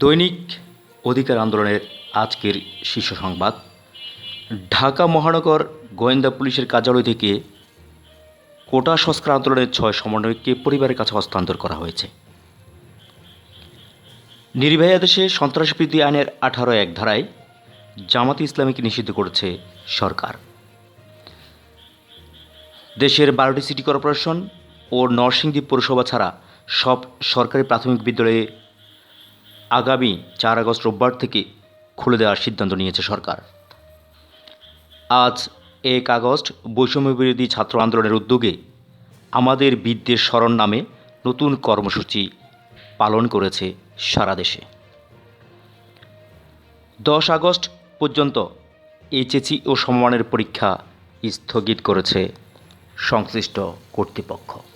দৈনিক অধিকার আন্দোলনের আজকের শীর্ষ সংবাদ। ঢাকা মহানগর গোয়েন্দা পুলিশের কার্যালয় থেকে কোটা সংস্কার আন্দোলনের ছয় সমন্বয়ককে পরিবারের কাছে হস্তান্তর করা হয়েছে। নির্ভয়া দেশে সন্ত্রাসবিরোধী আইনের আঠারো এক ধারায় জামাত ইসলামীকে নিষিদ্ধ করেছে সরকার। দেশের বারোটি সিটি কর্পোরেশন ও নরসিংদী পৌরসভা ছাড়া সব সরকারি প্রাথমিক বিদ্যালয়ে আগামী চার আগস্ট রোববার থেকে খুলে দেওয়ার সিদ্ধান্ত নিয়েছে সরকার। আজ এক আগস্ট বৈষম্য বিরোধী ছাত্র আন্দোলনের উদ্যোগে আমাদের বিদ্যের স্মরণ নামে নতুন কর্মসূচি পালন করেছে সারা দেশে। দশ আগস্ট পর্যন্ত এইচএসি ও সমমানের পরীক্ষা স্থগিত করেছে সংশ্লিষ্ট কর্তৃপক্ষ।